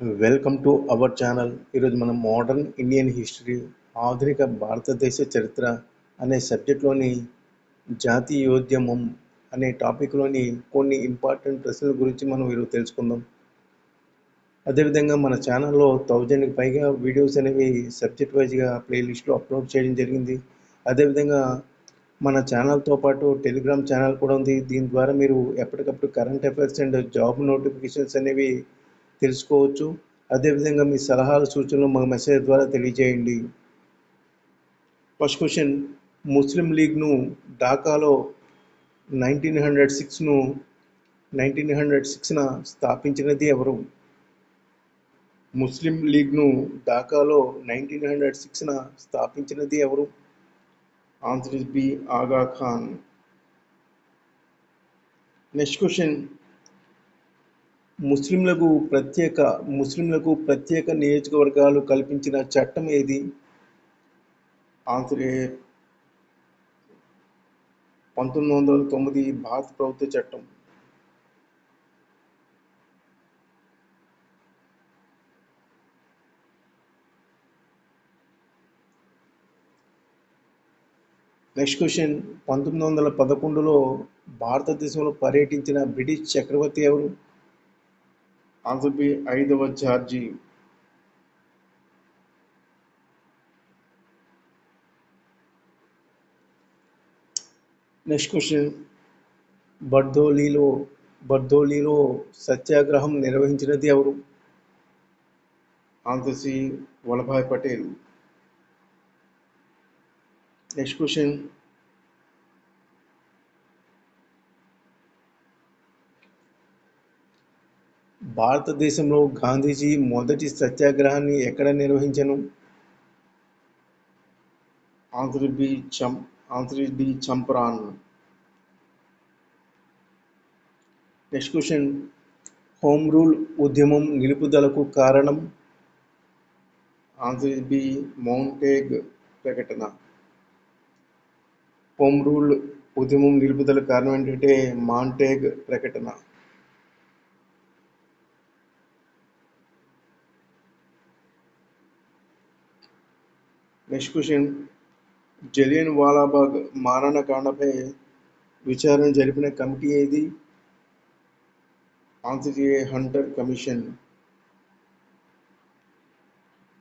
Welcome to our channel. ఈరోజు మనం modern Indian history ఆధునిక భారతదేశ చరిత్ర అనే సబ్జెక్ట్లోని జాతీయోద్యమం అనే టాపిక్లోని కొన్ని ఇంపార్టెంట్ ప్రశ్నల గురించి మనం ఈరోజు తెలుసుకుందాం. అదేవిధంగా మన ఛానల్లో థౌజండ్కి పైగా వీడియోస్ అనేవి సబ్జెక్ట్ వైజ్గా ప్లేలిస్ట్లో అప్లోడ్ చేయడం జరిగింది. అదేవిధంగా మన ఛానల్తో పాటు టెలిగ్రామ్ ఛానల్ కూడా ఉంది. దీని ద్వారా మీరు ఎప్పటికప్పుడు current affairs and job notifications అనేవి తెలుసుకోవచ్చు. అదేవిధంగా మీ సలహాలు సూచనలు మా మెసేజ్ ద్వారా తెలియజేయండి. First question. ముస్లిం లీగ్ను ఢాకాలో నైన్టీన్ హండ్రెడ్ సిక్స్ను నైన్టీన్ హండ్రెడ్ సిక్స్న స్థాపించినది ఎవరు? ముస్లిం లీగ్ను ఢాకాలో నైన్టీన్ హండ్రెడ్ సిక్స్న స్థాపించినది ఎవరు? Answer is B Aga Khan. Next question. ముస్లింలకు ప్రత్యేక ముస్లింలకు ప్రత్యేక నియోజకవర్గాలు కల్పించిన చట్టం ఏది? ఆన్సర్ ఏ పంతొమ్మిది వందల తొమ్మిది భారత ప్రభుత్వ చట్టం. నెక్స్ట్ క్వశ్చన్ పంతొమ్మిది వందల పదకొండులో భారతదేశంలో పర్యటించిన బ్రిటిష్ చక్రవర్తి ఎవరు? బి ఐదవ జార్జి. నెక్స్ట్ క్వశ్చన్ బర్దోలీలో బర్దోలీలో సత్యాగ్రహం నిర్వహించినది ఎవరు? Answer C Vallabhbhai Patel. Next question భారతదేశంలో గాంధీజీ మొదటి సత్యాగ్రహాన్ని ఎక్కడ నిర్వహించను? ఆన్సర్ బి చం answer D Champaran. Next question. Home rule ఉద్యమం నిలుపుదలకు కారణం? ఆన్సర్ బి మౌంటేగ్ ప్రకటన. హోమ్ రూల్ ఉద్యమం నిలుపుదల కారణం ఏంటంటే మాంటేగ్ ప్రకటన. నెక్స్ట్ క్వశ్చన్ జలియన్ వాలాబాగ్ మారణకాండపై విచారణ జరిపిన కమిటీ ఏది? Answer A Hunter commission.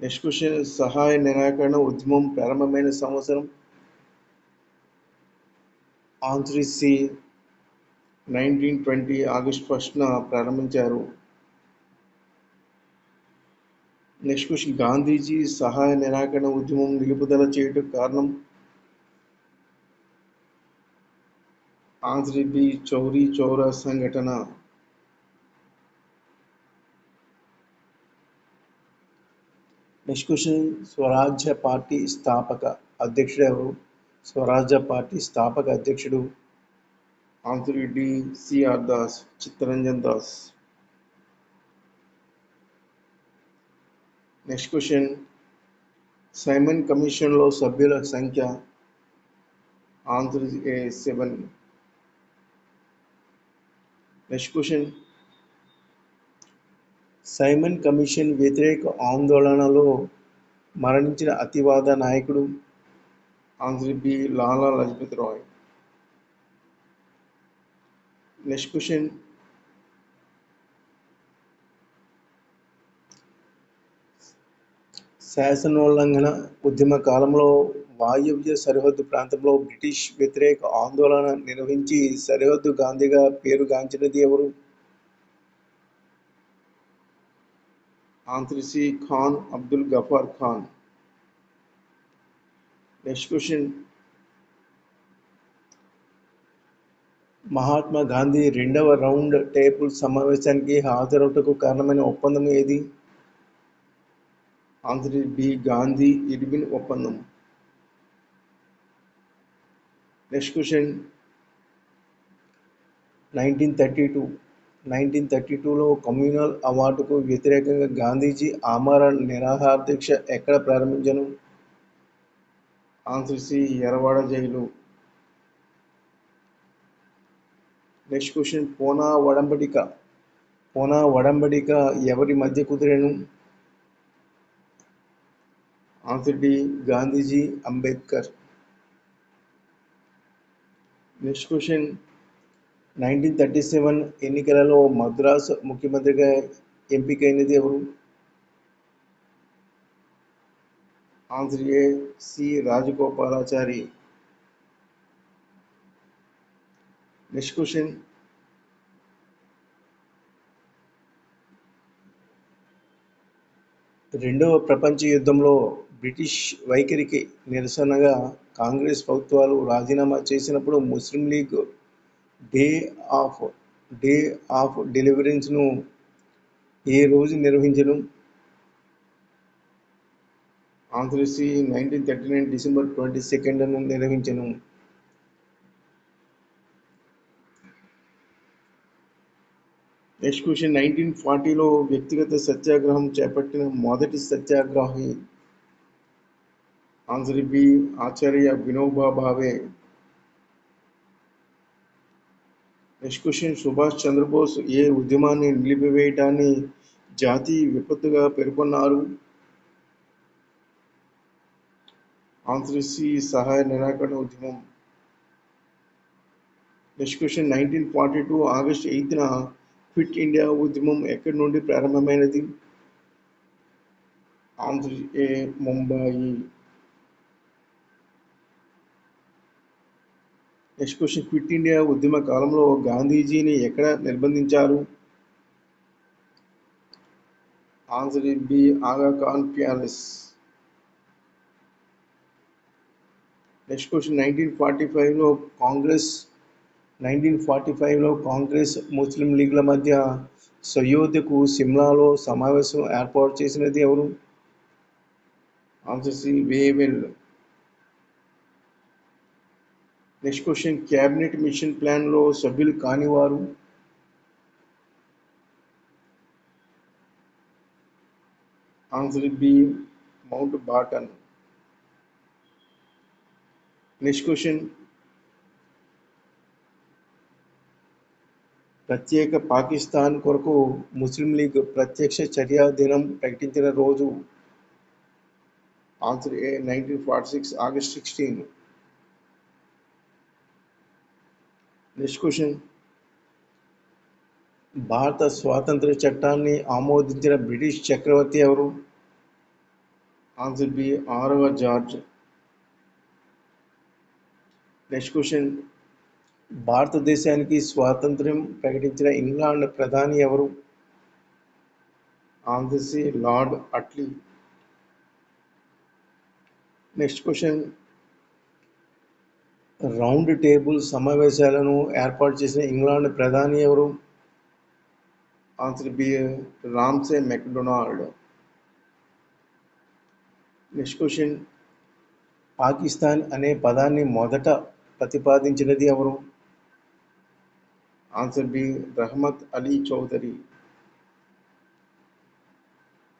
Next question సహాయ నిరాకరణ ఉద్యమం ప్రారంభమైన సంవత్సరం answer C nineteen twenty August ఫస్ట్న ప్రారంభించారు. నెక్స్ట్ క్వశ్చన్ గాంధీజీ సహాయ నిరాకరణ ఉద్యమం నిలుపుదల చేయటం కారణం ఆన్సర్ బి చౌరీ చౌరా సంఘటన. నెక్స్ట్ క్వశ్చన్ స్వరాజ్య పార్టీ స్థాపక అధ్యక్షుడు ఎవరు స్వరాజ్య పార్టీ స్థాపక అధ్యక్షుడు answer D CR Das Chittaranjan Das. Next question Simon కమిషన్లో సభ్యుల సంఖ్య answer A seven next question Simon commission వ్యతిరేక ఆందోళనలో మరణించిన అతివాద నాయకుడు answer B Lala Lajpat Rai next question శాసనోల్లంఘన ఉద్యమ కాలంలో వాయువ్య సరిహద్దు ప్రాంతంలో బ్రిటిష్ వ్యతిరేక ఆందోళన నిర్వహించి సరిహద్దు గాంధీగా పేరుగాంచినది ఎవరు? ఆంత్రిసి ఖాన్ అబ్దుల్ గఫార్ ఖాన్. Next question. మహాత్మా గాంధీ రెండవ రౌండ్ టేబుల్ సమావేశానికి హాజరవుటకు కారణమైన ఒప్పందం ఏది? ఆన్సర్ బి గాంధీ ఇర్విన్ ఒప్పందం. Next question nineteen thirty two nineteen thirty టూలో కమ్యూనల్ అవార్డుకు వ్యతిరేకంగా గాంధీజీ ఆమరణ నిరాహార దీక్ష ఎక్కడ ప్రారంభించను? Answer C Yerawada jail. Next question Poona వడంబడిక? Poona వడంబడిక ఎవరి మధ్య కుదిరేను? Answer Gandhiji Ambedkar. Next question. Nineteen thirty seven ఎన్నికలలో మద్రాసు ముఖ్యమంత్రిగా ఎంపికైనది ఎవరు? Answer A C Rajagopalachari. Next question. రెండవ ప్రపంచ యుద్ధంలో బ్రిటిష్ వైఖరికి నిరసనగా కాంగ్రెస్ ప్రభుత్వాలు రాజీనామా చేసినప్పుడు Muslim League day of day of డెలివరెన్స్ను ఏ రోజు నిర్వహించడం ఆంధ్రశ్రీ nineteen thirty nine December twenty సెకండ్ను నిర్వహించను. నెక్స్ట్ క్వశ్చన్ నైన్టీన్ ఫార్టీలో వ్యక్తిగత సత్యాగ్రహం చేపట్టిన మొదటి సత్యాగ్రహి answer B Acharya Vinoba Bhave next question Subhash Chandrabose ఏ ఉద్యమాన్ని నిలిపివేయటాన్ని జాతీయ విపత్తుగా పేర్కొన్నారు? ఆన్సర్ సి సహాయ నిరాకరణ ఉద్యమం. Next question nineteen forty two August ఎయిత్న quit India ఉద్యమం ఎక్కడి నుండి ప్రారంభమైనది? Andhra A Mumbai next question quit India ఉద్యమ కాలంలో గాంధీజీని ఎక్కడ నిర్బంధించారు? Answer B Aga Khan palace. Next question nineteen forty ఫైవ్లో కాంగ్రెస్ నైన్టీన్ ఫార్టీ ఫైవ్లో కాంగ్రెస్ ముస్లిం లీగ్ల మధ్య సయోధ్యకు సిమ్లాలో సమావేశం ఏర్పాటు చేసినది ఎవరు? Answer C Wavell next question cabinet mission ప్లాన్లో సభ్యులు కానివారు? Answer B Mountbatten next question ప్రత్యేక పాకిస్తాన్ కొరకు ముస్లిం లీగ్ ప్రత్యక్ష చర్యా దినం ప్రకటించిన రోజు. Answer A nineteen forty six August sixteen next question భారత స్వాతంత్ర చట్టాన్ని ఆమోదించిన బ్రిటిష్ చక్రవర్తి ఎవరు? ఆన్సర్ బి ఆరవ జార్జ్. నెక్స్ట్ క్వశ్చన్ భారతదేశానికి స్వాతంత్ర్యం ప్రకటించిన ఇంగ్లాండ్ ప్రధాని ఎవరు? Answer C Lord Attlee. Next question round table సమావేశాలను ఏర్పాటు చేసిన ఇంగ్లాండ్ ప్రధాని ఎవరు? Answer B Ramsay MacDonald. Next question. Pakistan అనే పదాన్ని మొదట ప్రతిపాదించినది ఎవరు? Answer B Rahmat Ali Chaudhary.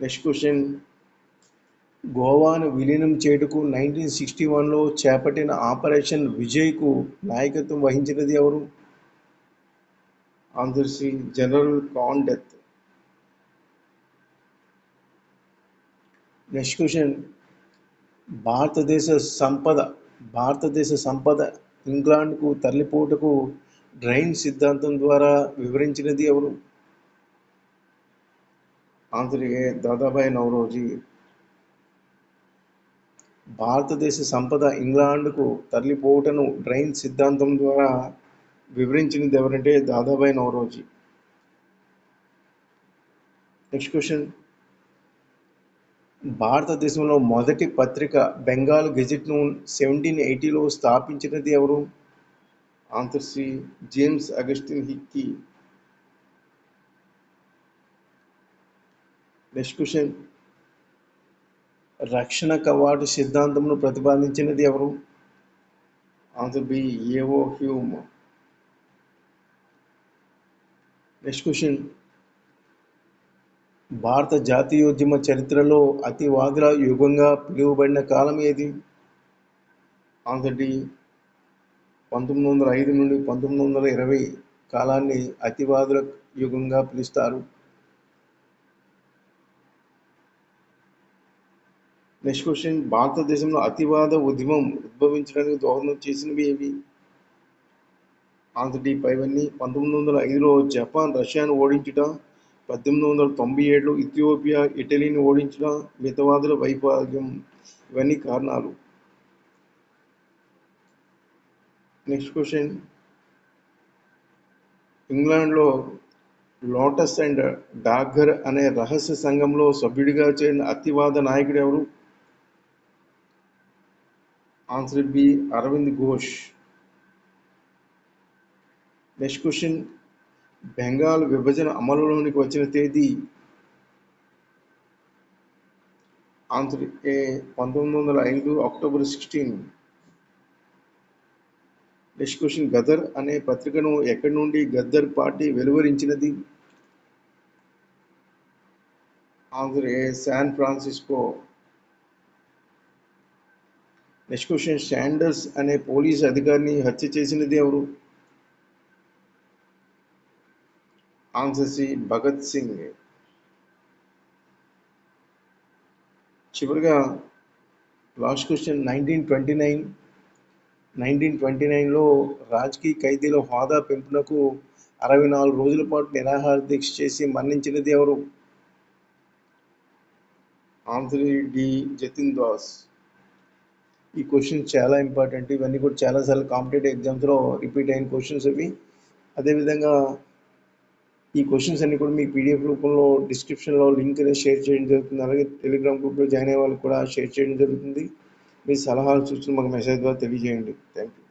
Next question. గోవాను విలీనం చేయుటకు నైన్టీన్ సిక్స్టీ వన్లో చేపట్టిన ఆపరేషన్ విజయ్కు నాయకత్వం వహించినది ఎవరు? Answer Shri general Candeth next question. భారతదేశ సంపద భారతదేశ సంపద ఇంగ్లాండ్కు తరలిపోటకు డ్రైన్ సిద్ధాంతం ద్వారా వివరించినది ఎవరు? ఆన్సర్ దాదాబాయి నవరోజీ భారతదేశ సంపద ఇంగ్లాండ్కు తరలిపోవటను డ్రైన్ సిద్ధాంతం ద్వారా వివరించినది ఎవరంటే దాదాబాయి నవరోజీ. నెక్స్ట్ క్వశ్చన్ భారతదేశంలో మొదటి పత్రిక బెంగాల్ గెజిట్ను సెవెంటీన్ ఎయిటీలో స్థాపించినది ఎవరు? Answer C James Augustine Hicky next question రక్షణ కవాటు సిద్ధాంతంను ప్రతిపాదించినది ఎవరు? Answer B A O Hume. Next question. భారత జాతీయోద్యమ చరిత్రలో అతివాదుల యుగంగా పిలువబడిన కాలం ఏది? ఆన్సర్ డి పంతొమ్మిది వందల ఐదు నుండి పంతొమ్మిది వందల ఇరవై కాలాన్ని అతివాదుల యుగంగా పిలుస్తారు. నెక్స్ట్ క్వశ్చన్ భారతదేశంలో అతివాద ఉద్యమం ఉద్భవించడానికి దోహదం చేసినవి ఏవి? ఆన్సర్ డి పైవన్నీ. పంతొమ్మిది వందల ఐదులో జపాన్ రష్యాను ఓడించుట పద్దెనిమిది వందల తొంభై ఏడులో ఇథియోపియా ఇటలీని ఓడించుట మితవాదుల వైఫల్యం ఇవన్నీ కారణాలు. Next question. ఇంగ్లాండ్లో లోటస్ అండ్ డాగర్ అనే రహస్య సంఘంలో సభ్యుడిగా చేరిన అతివాద నాయకుడు ఎవరు? Answer B Aravind Ghosh next question Bengal విభజన అమలులోనికి వచ్చిన తేదీ ఆన్సర్ ఏ పంతొమ్మిది వందల ఐదు October sixteen next question Ghadar అనే పత్రికను ఎక్కడి నుండి Ghadar party వెలువరించినది? Answer A San Francisco next question Sanders అనే పోలీస్ అధికారిని హత్య చేసినది ఎవరు? Answer C Bhagat Singh. చివరిగా last question nineteen twenty nine nineteen twenty నైన్లో రాజకీయ ఖైదీల హోదా పెంపునకు అరవై నాలుగు రోజుల పాటు నిరాహార దీక్ష చేసి మరణించినది ఎవరు? Answer D Jatin Das. ఈ క్వశ్చన్స్ చాలా ఇంపార్టెంట్ ఇవన్నీ కూడా చాలాసార్లు కాంపిటేటివ్ ఎగ్జామ్స్లో రిపీట్ అయిన క్వశ్చన్స్ అవి అదేవిధంగా ఈ క్వశ్చన్స్ అన్ని కూడా మీకు పీడిఎఫ్ రూపంలో డిస్క్రిప్షన్లో లింక్ షేర్ చేయడం జరుగుతుంది. అలాగే టెలిగ్రామ్ గ్రూప్లో జాయిన్ అయ్యే వాళ్ళకి కూడా షేర్ చేయడం జరుగుతుంది. మీ సలహాలు సూచనలు మాకు మెసేజ్ ద్వారా తెలియజేయండి. Thank you